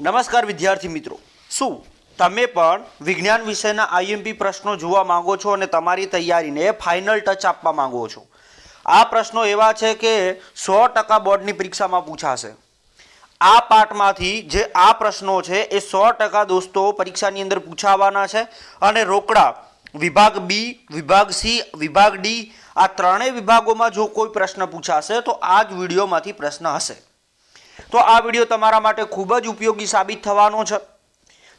નમસ્કાર વિદ્યાર્થી મિત્રો. શું તમે પણ વિજ્ઞાન વિષયના આઈએમપી પ્રશ્નો જોવા માંગો છો અને તમારી તૈયારીને ફાઇનલ ટચ આપવા માંગો છો? આ પ્રશ્નો એવા છે કે સો ટકા બોર્ડની પરીક્ષામાં પૂછાશે. આ પાઠમાંથી જે આ પ્રશ્નો છે એ સો ટકા દોસ્તો પરીક્ષાની અંદર પૂછાવાના છે અને રોકડા વિભાગ બી વિભાગ સી વિભાગ ડી આ ત્રણેય વિભાગોમાં જો કોઈ પ્રશ્ન પૂછાશે તો આ જ વિડીયોમાંથી પ્રશ્ન હશે. તો આ વીડિયો તમારા માટે ખૂબ જ ઉપયોગી સાબિત થવાનો છે.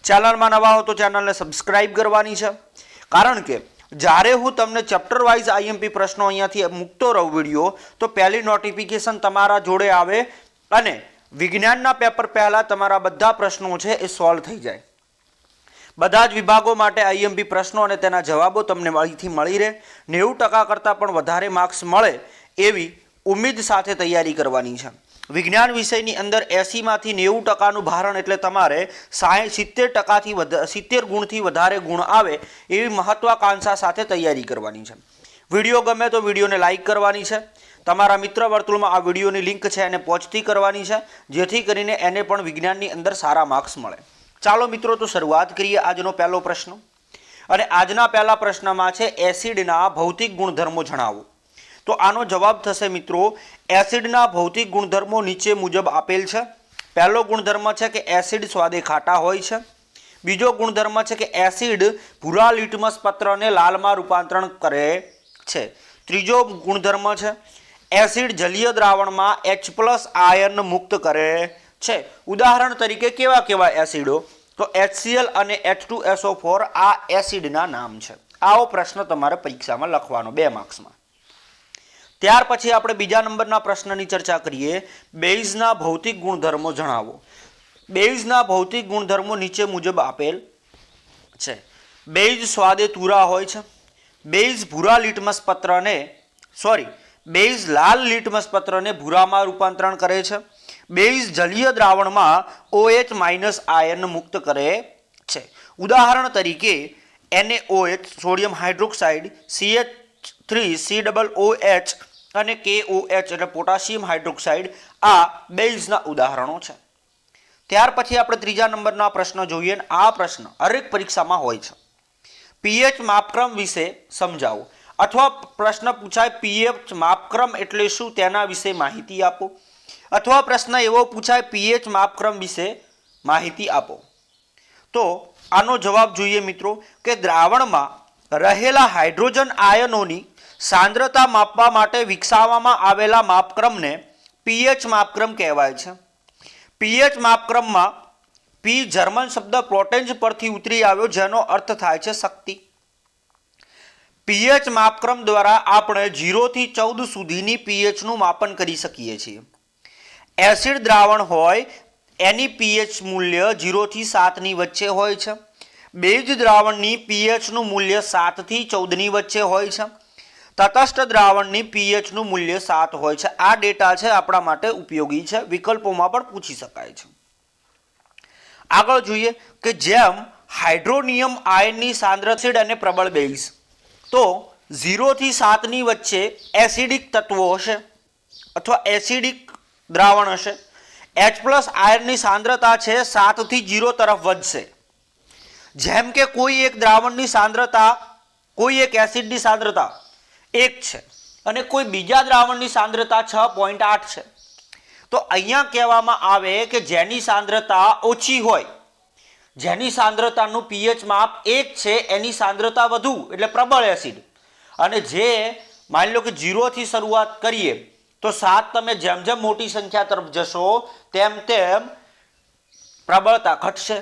ચેનલમાં નવા હો તો ચેનલને સબસ્ક્રાઇબ કરવાની છે. કારણ કે જ્યારે હું તમને ચેપ્ટર વાઇઝ આઈએમપી પ્રશ્નો અહીંયાથી મૂકતો રહું વીડિયો, તો પહેલી નોટિફિકેશન તમારા જોડે આવે અને વિજ્ઞાનના પેપર પહેલાં તમારા બધા પ્રશ્નો છે એ સોલ્વ થઈ જાય. બધા જ વિભાગો માટે આઈએમપી પ્રશ્નો અને તેના જવાબો તમને અહીંથી મળી રહે. નેવું ટકા કરતાં પણ વધારે માર્ક્સ મળે એવી ઉમેદ સાથે તૈયારી કરવાની છે. વિજ્ઞાન વિષયની અંદર એંસીમાંથી નેવું ટકાનું ભારણ એટલે તમારે સાઠ સિત્તેર ટકાથી સિત્તેર ગુણથી વધારે ગુણ આવે એવી મહત્વાકાંક્ષા સાથે તૈયારી કરવાની છે. વીડિયો ગમે તો વિડીયોને લાઇક કરવાની છે. તમારા મિત્ર વર્તુળમાં આ વિડીયોની લિંક છે એને પહોંચતી કરવાની છે, જેથી કરીને એને પણ વિજ્ઞાનની અંદર સારા માર્ક્સ મળે. ચાલો મિત્રો, તો શરૂઆત કરીએ આજનો પહેલો પ્રશ્ન. અને આજના પહેલા પ્રશ્નમાં છે, એસિડના ભૌતિક ગુણધર્મો જણાવો. તો આનો જવાબ થશે મિત્રો, એસિડના ભૌતિક ગુણધર્મો નીચે મુજબ આપેલ છે. પહેલો ગુણધર્મ છે કે એસિડ સ્વાદે ખાટા હોય છે. બીજો ગુણધર્મ છે કે એસિડ ભૂરા લિટમસ પત્રને લાલમાં રૂપાંતરણ કરે છે. ત્રીજો ગુણધર્મ છે, એસિડ જલીય દ્રાવણમાં એચ પ્લસ આયર્ન મુક્ત કરે છે. ઉદાહરણ તરીકે કેવા કેવા એસિડો? તો HCl અને એચ ટુ એસઓ ફોર આ એસિડના નામ છે. આવો પ્રશ્ન તમારે પરીક્ષામાં લખવાનો બે માર્ક્સમાં. ત્યાર પછી આપણે બીજા નંબરના પ્રશ્નની ચર્ચા કરીએ. બેઝના ભૌતિક ગુણધર્મો જણાવો. બેઝના ભૌતિક ગુણધર્મો નીચે મુજબ આપેલ છે. બેઝ સ્વાદે તુરા હોય છે. બેઝ ભૂરા લિટમસ પત્રને, સોરી બેઝ લાલ લિટમસ પત્રને ભૂરામાં રૂપાંતરણ કરે છે. બેઝ જલીય દ્રાવણમાં ઓએચ માઇનસ આયન મુક્ત કરે છે. ઉદાહરણ તરીકે NaOH sodium hydroxide CH three, C double O H અને કે ઓ એચ એટલે પોટાશિયમ હાઇડ્રોક્સાઇડ આ બેઝના ઉદાહરણો છે. ત્યાર પછી આપણે ત્રીજા નંબરના પ્રશ્ન જોઈએ અને આ પ્રશ્ન હરેક પરીક્ષામાં હોય છે. પીએચ માપક્રમ વિશે સમજાવો. અથવા પ્રશ્ન પૂછાય પીએચ માપક્રમ એટલે શું તેના વિશે માહિતી આપો. અથવા પ્રશ્ન એવો પૂછાય પીએચ માપક્રમ વિશે માહિતી આપો. તો આનો જવાબ જોઈએ મિત્રો કે દ્રાવણમાં રહેલા હાઇડ્રોજન આયનોની સાંદ્રતા માપવા માટે વિકસાવવામાં આવેલા માપક્રમને પીએચ માપક્રમ કહેવાય છે. પીએચ માપક્રમમાં પી જર્મન શબ્દ પ્રોટેન્જ પરથી ઉતરી આવ્યો, જેનો અર્થ થાય છે શક્તિ. પીએચ માપક્રમ દ્વારા આપણે જીરોથી ચૌદ સુધીની પીએચનું માપન કરી શકીએ છીએ. એસિડ દ્રાવણ હોય, એની પીએચ મૂલ્ય જીરોથી સાતની વચ્ચે હોય છે. બેઝ દ્રાવણની પીએચનું મૂલ્ય સાતથી ચૌદની વચ્ચે હોય છે. તટસ્થ દ્રાવણની પીએચનું મૂલ્ય સાત હોય છે. આ ડેટા છે આપણા માટે ઉપયોગી છે. વિકલ્પોમાં પણ પૂછી શકાય છે. આગળ જોઈએ કે જેમ હાઇડ્રોનિયમ આયનની સાંદ્રસિડ અને પ્રબળ બેઝ, તો ઝીરોથી સાતની વચ્ચે એસિડિક તત્વો હશે અથવા એસિડિક દ્રાવણ હશે. એચ પ્લસ આયનની સાંદ્રતા છે સાતથી જીરો તરફ વધશે. જેમ કે કોઈ એક દ્રાવણની સાંદ્રતા, કોઈ એક એસિડની સાંદ્રતા એક છે. અને કોઈ બીજા દ્રાવણની સાંદ્રતા છ પોઈન્ટ આઠ છે. તો અહીંયા કહેવામાં આવે કે જેની સાંદ્રતા ઓછી હોય, જેની સાંદ્રતાનું પીએચ માપ એક છે, એની સાંદ્રતા વધુ, એટલે પ્રબળ એસિડ. અને જે માની લો કે જીરોથી શરૂઆત કરીએ, તો સાત તમે જેમ જેમ મોટી સંખ્યા તરફ જશો, તેમ તેમ પ્રબળતા ઘટશે.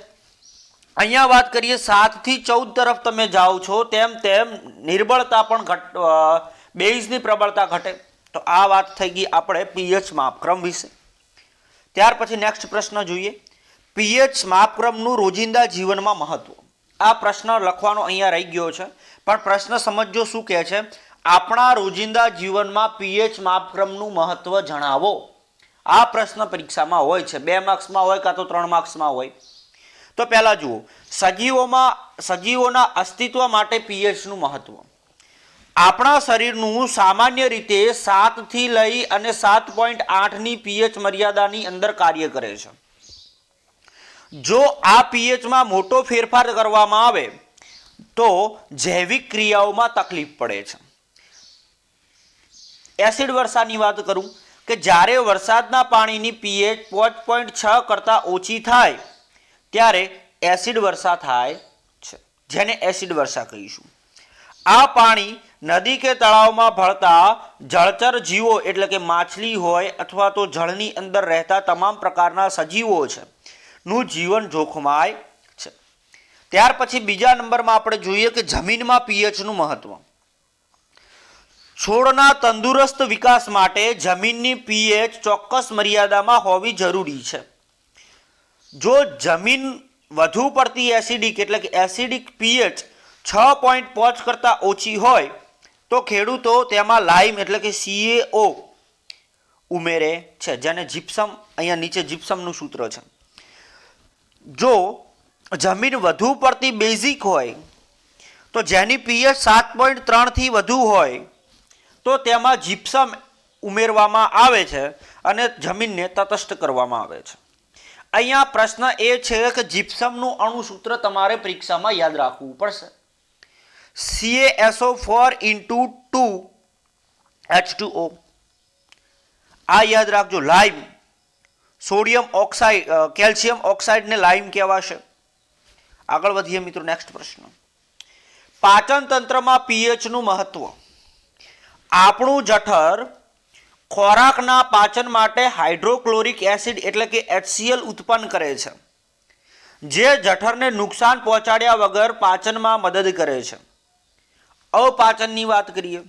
અહીંયા વાત કરીએ સાતથી ચૌદ તરફ તમે જાઓ છો, તેમ તેમ નિર્બળતા પણ ઘટ બેઝની પ્રબળતા ઘટે. તો આ વાત થઈ ગઈ આપણે પીએચ માપક્રમ વિશે. ત્યાર પછી નેક્સ્ટ પ્રશ્ન જોઈએ. પીએચ માપક્રમનું રોજિંદા જીવનમાં મહત્વ. આ પ્રશ્ન લખવાનો અહીંયા રહી ગયો છે. પણ પ્રશ્ન સમજજો શું કહે છે? આપણા રોજિંદા જીવનમાં પીએચ માપક્રમનું મહત્વ જણાવો. આ પ્રશ્ન પરીક્ષામાં હોય છે. બે માર્ક્સમાં હોય કાં તો ત્રણ માર્ક્સમાં હોય. તો પહેલાં જુઓ, સજીવોમાં, સજીવોના અસ્તિત્વ માટે પીએચનું મહત્વ. આપણા શરીરનું સામાન્ય રીતે સાતથી લઈ અને સાત પોઈન્ટ આઠની પીએચ મર્યાદાની અંદર કાર્ય કરે છે. જો આ પીએચમાં મોટો ફેરફાર કરવામાં આવે, તો જૈવિક ક્રિયાઓમાં તકલીફ પડે છે. એસિડ વર્ષાની વાત કરું કે જ્યારે વરસાદના પાણીની પીએચ પાંચ પોઈન્ટ છ કરતાં ઓછી થાય ત્યારે એસિડ વર્ષા થાય છે. જેને એસિડ વર્ષા કહીશું. આ પાણી નદી કે તળાવમાં ભળતા જળચર જીવો એટલે કે માછલી હોય અથવા તો જળની અંદર રહેતા તમામ પ્રકારના સજીવો છે, નું જીવન જોખમાય છે. ત્યાર પછી બીજા નંબરમાં આપણે જોઈએ કે જમીનમાં પીએચનું મહત્વ. છોડના તંદુરસ્ત વિકાસ માટે જમીનની પીએચ ચોક્કસ મર્યાદામાં હોવી જરૂરી છે. જો જમીન વધુ પડતી એસિડિક એટલે કે એસિડિક પીએચ છ પોઈન્ટ પાંચ કરતાં ઓછી હોય, તો ખેડૂતો તેમાં લાઈમ એટલે કે સીએઓ ઉમેરે છે, જેને જીપ્સમ અહીંયા નીચે જીપ્સમનું સૂત્ર છે. જો જમીન વધુ પડતી બેઝિક હોય, તો જેની પીએચ સાત પોઈન્ટ ત્રણથી વધુ હોય, તો તેમાં જીપ્સમ ઉમેરવામાં આવે છે અને જમીનને તટસ્થ કરવામાં આવે છે. અહીંયા પ્રશ્ન એ છે કે જીપ્સમનું અણુસૂત્ર તમારે પરીક્ષામાં યાદ રાખવું પડશે. CASO four into two H two O આ યાદ રાખજો લાઈમ સોડિયમ ઓક્સાઇડ કેલ્શિયમ ઓક્સાઇડને લાઈમ કહેવાશે. આગળ વધીએ મિત્રો નેક્સ્ટ પ્રશ્ન. પાચન તંત્રમાં પીએચનું મહત્વ. આપણું જઠર ખોરાકના પાચન માટે હાઇડ્રોક્લોરિક એસિડ એટલે કે એચસીએલ ઉત્પન્ન કરે છે, જે જઠરને નુકસાન પહોંચાડ્યા વગર પાચનમાં મદદ કરે છે. અપાચનની વાત કરીએ,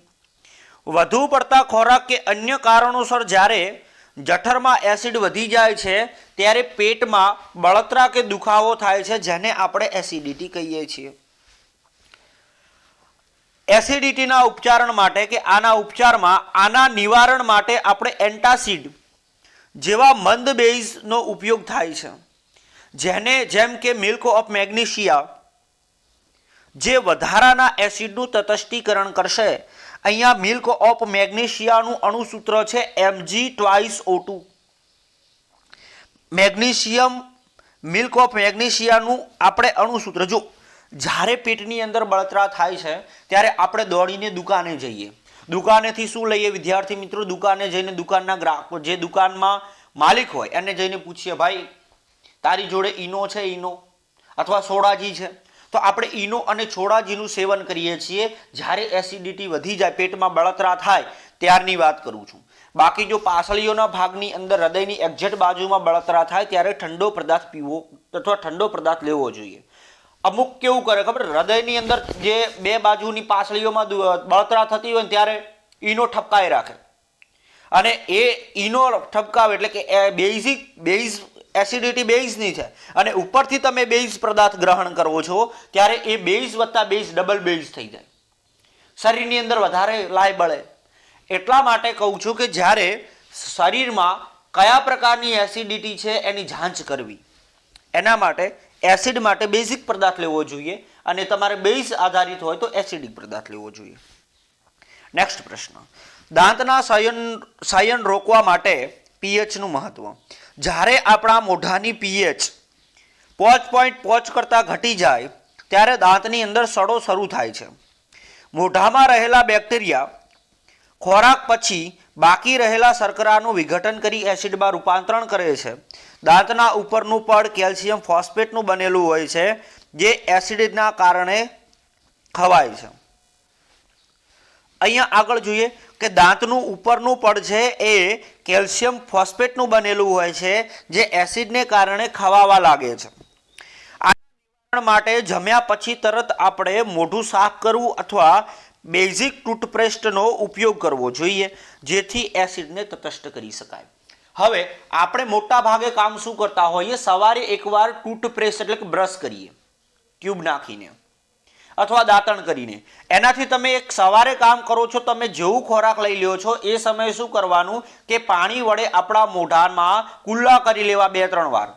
વધુ પડતા ખોરાક કે અન્ય કારણોસર જ્યારે જઠરમાં એસિડ વધી જાય છે, ત્યારે પેટમાં બળતરા કે દુખાવો થાય છે, જેને આપણે એસિડિટી કહીએ છીએ. એસિડિટીના ઉપચારણ માટે કે આના ઉપચારમાં, આના નિવારણ માટે આપણે એન્ટાસિડ જેવા મંદ બેઝનો ઉપયોગ થાય છે. જેને જેમ કે મિલ્ક ઓફ મેગ્નેશિયા જે વધારાના એસિડનું તટસ્થીકરણ કરશે. અહીંયા મિલ્ક ઓફ મેગ્નેશિયાનું અણુસૂત્ર છે MG twice O two magnesium, milk of મેગ્નેશિયાનું આપણે અણુસૂત્ર, જો જ્યારે પેટની અંદર બળતરા થાય છે, ત્યારે આપણે દોડીને દુકાને જઈએ. દુકાનેથી શું લઈએ? વિદ્યાર્થી મિત્રો, દુકાને જઈને દુકાનના ગ્રાહકો, જે દુકાનમાં માલિક હોય, એને જઈને પૂછીએ, ભાઈ, તારી જોડે ઈનો છે ઈનો? અથવા સોડાજી છે? તો આપણે ઈનો અને છોડાજીનું સેવન કરીએ છીએ. જ્યારે એસિડિટી વધી જાય, પેટમાં બળતરા થાય, ત્યારની વાત કરું છું. બાકી જો પાસળીઓના ભાગની અંદર હૃદયની એક્ઝેટ બાજુમાં બળતરા થાય, ત્યારે ઠંડો પદાર્થ પીવો, અથવા ઠંડો પદાર્થ લેવો જોઈએ. અમુક કેવું કરે, ખબર? હૃદયની અંદર જે બે બાજુની પાસળીઓમાં બળતરા થતી હોય ત્યારે ઈનો ઠપકાઈ રાખે. અને એ ઈનો ઠપકાવે એટલે કે બેઝિક, બેઝ એસિડિટી બેઝની છે. અને ઉપરથી તમે બેઝ પદાર્થ ગ્રહણ કરવો છો, ત્યારે એ બેઝ વત્તા બેઝ ડબલ બેઝ થઈ જાય. શરીરની અંદર વધારે લાય બળે. એટલા માટે કહું છું કે જ્યારે શરીરમાં કયા પ્રકારની એસિડિટી છે એની જાંચ કરવી. એના માટે એસિડ માટે બેઝિક પદાર્થ લેવો જોઈએ અને તમારે બેઝ આધારિત હોય તો એસિડિક પદાર્થ લેવો જોઈએ. નેક્સ્ટ પ્રશ્ન. દાંતના સાયન સાયન રોકવા માટે પીએચનું મહત્વ. જ્યારે આપણા મોઢાની પીએચ પોચ પોઈન્ટ પોચ કરતાં ઘટી જાય, ત્યારે દાંતની અંદર સડો શરૂ થાય છે. મોઢામાં રહેલા બેક્ટેરિયા ખોરાક પછી બાકી રહેલા શર્કરાનું વિઘટન કરી એસિડમાં રૂપાંતરણ કરે છે. દાંતના ઉપરનું પડ કેલ્શિયમ ફોસ્ફેટનું બનેલું હોય છે, જે એસિડના કારણે ખવાય છે. અહીંયા આગળ જોઈએ કે દાંતનું ઉપરનું પડ છે એ કેલ્શિયમ ફોસ્ફેટનું બનેલું હોય છે, જે એસિડને કારણે ખવાવા લાગે છે. આ માટે જમ્યા પછી તરત આપણે મોઢું સાફ કરવું અથવા બેઝિક ટૂથપેસ્ટનો ઉપયોગ કરવો જોઈએ, જેથી એસિડને તટસ્થ કરી શકાય. હવે, આપણે મોટા ભાગે કામ શું કરતા હોઈએ? સવારે એકવાર ટૂથપેસ્ટ એટલે કે બ્રશ કરીએ, ટ્યુબ નાખીને, અથવા દાંતણ કરીને. એનાથી તમે એક સવારે કામ કરો છો, તમે જેવું ખોરાક લઈ લ્યો છો, એ સમયે શું કરવાનું કે પાણી વડે આપણા મોઢામાં કુલ્લા કરી લેવા બે ત્રણ વાર.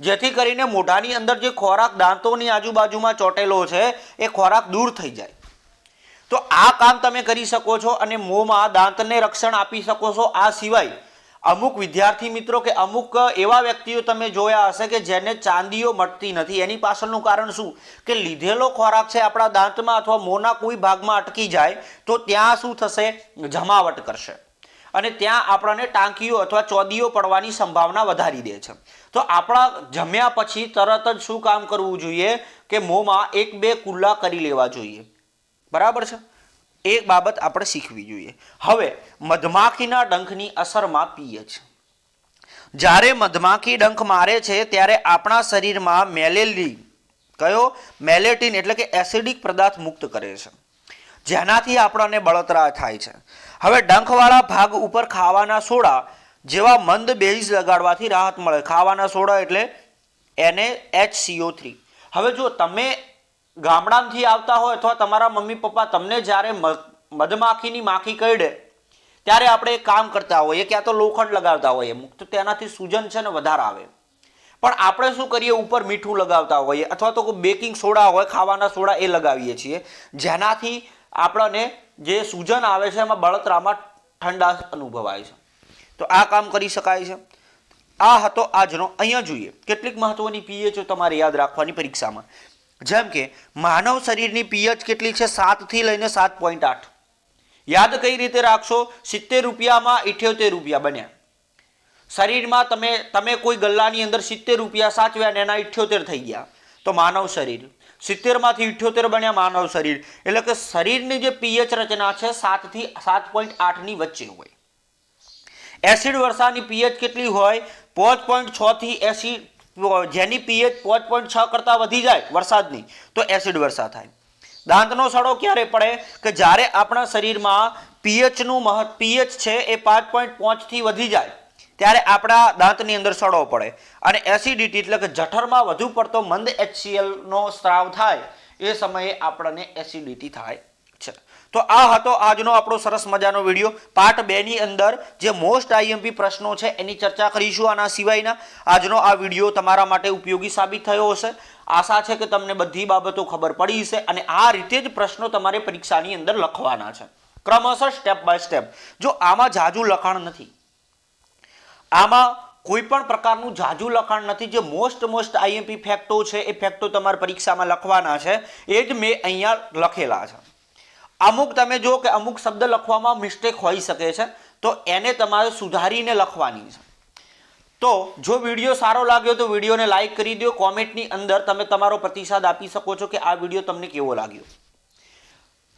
જેથી કરીને મોઢાની અંદર જે ખોરાક દાંતોની આજુબાજુમાં ચોટેલો છે, એ ખોરાક દૂર થઈ જાય. તો આ કામ તમે કરી શકો છો અને મોંમાં દાંતને રક્ષણ આપી શકો છો. આ સિવાય અમુક વિદ્યાર્થી મિત્રો કે અમુક એવા વ્યક્તિઓ તમે જોયા હશે કે જેને ચાંદીઓ મટતી નથી. એની પાછળનું કારણ શું? કે લીધેલો ખોરાક છે આપણા દાંતમાં અથવા મોંના કોઈ ભાગમાં અટકી જાય તો ત્યાં શું થશે? જમાવટ કરશે. અને ત્યાં આપણને ટાંકીઓ અથવા ચોદીઓ પડવાની સંભાવના વધારી દે છે. તો આપણા જમ્યા પછી તરત જ શું કામ કરવું જોઈએ? કે મોંમાં એક બે કુલ્લા કરી લેવા જોઈએ. બરાબર છે? એ બાબત આપણે શીખવી જોઈએ. હવે, મધમાખીના ડંખની અસરમાં પીએચ. જ્યારે મધમાખી ડંખ મારે છે, ત્યારે આપણા શરીરમાં મેલેલી કયો? મેલેટિન એટલે કે એસિડિક પદાર્થ મુક્ત કરે છે. જેનાથી આપણને બળતરા થાય છે. હવે, ડંખવાળા ભાગ ઉપર ખાવાના સોડા જેવા મંદ બેઝ લગાડવાથી રાહત મળે. ખાવાના સોડા એટલે એને એચ સીઓ થ્રી હવે જો તમે ગામડામાંથી આવતા હોય અથવા તમારા મમ્મી પપ્પા તમને જ્યારે મધમાખીની માખી કરડે, ત્યારે આપણે કામ કરતા હોઈએ ક્યાં તો લોખંડ લગાવતા હોઈએ તો તેનાથી સૂજન છે ને વધારે આવે. પણ આપણે શું કરીએ, ઉપર મીઠું લગાવતા હોઈએ, અથવા તો બેકિંગ સોડા હોય, ખાવાના સોડા એ લગાવીએ છીએ, જેનાથી આપણને જે સૂજન આવે છે એમાં બળતરામાં ઠંડા અનુભવાય છે. તો આ કામ કરી શકાય છે. આ હતો આજનો, અહીંયા જોઈએ. કેટલીક મહત્વની પીએચ તમારે યાદ રાખવાની પરીક્ષામાં. જેમ કે, માનવ શરીરની પીએચ કેટલી છે? સાતથી લઈને સાત પોઈન્ટ આઠ. યાદ કઈ રીતે રાખશો? સિત્તેર રૂપિયામાં ઇઠ્યોતેર રૂપિયા બન્યા. શરીરમાં તમે તમે કોઈ ગલ્લાની અંદર સિત્તેર રૂપિયા સાચવ્યા ને એના ઇઠ્યોતેર થઈ ગયા. તો માનવ શરીર. સિત્તેરમાંથી ઇઠ્યોતેર બન્યા માનવ શરીર. એટલે કે શરીરની જે પીએચ રચના છે, સાતથી, સાત પોઈન્ટ આઠની વચ્ચે હોય. એસિડ વર્ષાની પીએચ કેટલી હોય? પાંચ પોઈન્ટ છથી થી એસિડ જેની પીએચ પાંચ પોઈન્ટ છ કરતાં વધી જાય વરસાદની, તો એસિડ વરસાદ થાય. દાંતનો સડો ક્યારે પડે? કે જ્યારે આપણા શરીરમાં પીએચનું મહ પીએચ છે એ પાંચ પોઈન્ટ પાંચથી વધી જાય, ત્યારે આપણા દાંતની અંદર સડો પડે. અને એસિડિટી એટલે કે જઠરમાં વધુ પડતો મંદ એચસીએલનો સ્ત્રાવ થાય, એ સમયે આપણને એસિડિટી થાય છે. તો આ હતો આજનો આપણો સરસ મજાનો વીડિયો. પાર્ટ બે ની અંદર જે મોસ્ટ આઈએમપી પ્રશ્નો છે એની ચર્ચા કરીશું આના સિવાયના. આજનો આ વીડિયો તમારા માટે ઉપયોગી સાબિત થયો હશે. આશા છે કે તમને બધી બાબતો ખબર પડી હશે અને આ રીતે જ પ્રશ્નો તમારે પરીક્ષાની અંદર લખવાના છે. ક્રમશઃ સ્ટેપ બાય સ્ટેપ જો આમાં જાજુ લખાણ નથી, આમાં કોઈ પણ પ્રકારનું જાજુ લખાણ નથી, જે મોસ્ટ મોસ્ટ આઈએમપી ફેક્ટો છે, એ ફેક્ટો તમારે પરીક્ષામાં લખવાના છે, એ જ મેં અહીંયા લખેલા છે. અમુક તમે જો કે અમુક શબ્દ લખવામાં મિસ્ટેક હોઈ શકે છે, તો એને તમારે સુધારીને લખવાની છે. તો જો વીડિયો સારો લાગ્યો તો વિડીયોને લાઈક કરી દો, કોમેન્ટની અંદર તમે તમારો પ્રતિસાદ આપી શકો છો કે આ વીડિયો તમને કેવો લાગ્યો.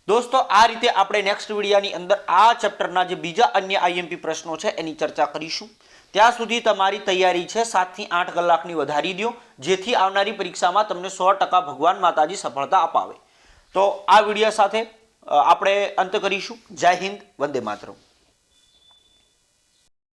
દોસ્તો, આ રીતે આપણે નેક્સ્ટ વિડીયાની અંદર આ ચેપ્ટરના જે બીજા અન્ય આઈએમપી પ્રશ્નો છે એની ચર્ચા કરીશું. ત્યાં સુધી તમારી તૈયારી છે સાતથી આઠ કલાકની વધારી દો, જેથી આવનારી પરીક્ષામાં તમને સો ટકા ભગવાન માતાજી સફળતા અપાવે. તો આ વીડિયો સાથે આપણે અંત કરીશું. જય હિન્દ વંદે માતરમ.